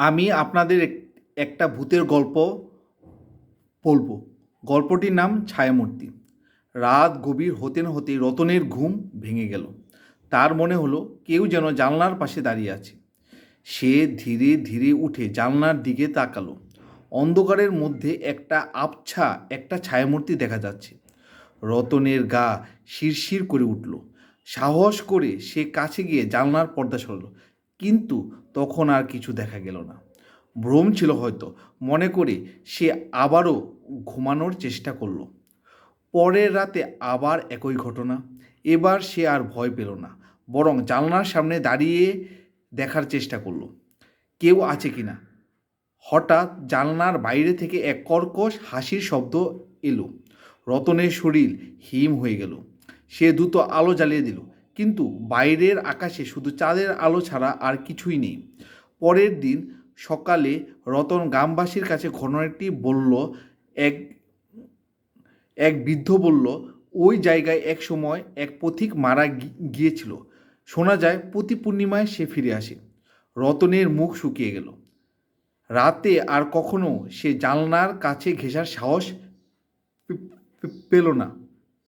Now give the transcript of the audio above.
আমি আপনাদের এক- একটা ভূতের গল্প বলব। গল্পটির নাম ছায়ামূর্তি। রাত গভীর হতেন হতে রতনের ঘুম ভেঙে গেল। তার মনে হলো কেউ যেন জানলার পাশে দাঁড়িয়ে আছে। সে ধীরে ধীরে উঠে জানলার দিকে তাকালো। অন্ধকারের মধ্যে একটা আবছা, একটা ছায়ামূর্তি দেখা যাচ্ছে। রতনের গা শিরশির করে উঠল। সাহস করে সে কাছে গিয়ে জানলার পর্দা সরল। কিন্তু তখন আর কিছু দেখা গেল না। ভ্রম ছিল হয়তো, মনে করে সে আবারও ঘুমানোর চেষ্টা করল। পরের রাতে আবার একই ঘটনা, এবার সে আর ভয় পেল না, বরং জানলার সামনে দাঁড়িয়ে দেখার চেষ্টা করল। কেউ আছে কি না? হঠাৎ জানলার বাইরে থেকে এক কর্কশ হাসির শব্দ এলো। রতনের শরীর হিম হয়ে গেল। সে দ্রুত আলো জ্বালিয়ে দিল। কিন্তু বাইরের আকাশে শুধু চাঁদের আলো ছাড়া আর কিছুই নেই। পরের দিন সকালে রতন গ্রামবাসীর কাছে ঘটনাটি বলল, এক এক বৃদ্ধ বলল, ওই জায়গায় এক সময় এক পথিক মারা গিয়েছিল। শোনা যায় প্রতি পূর্ণিমায় সে ফিরে আসে। রতনের মুখ শুকিয়ে গেল। রাতে আর কখনো সে জানলার কাছে ঘেঁষার সাহস পেল না।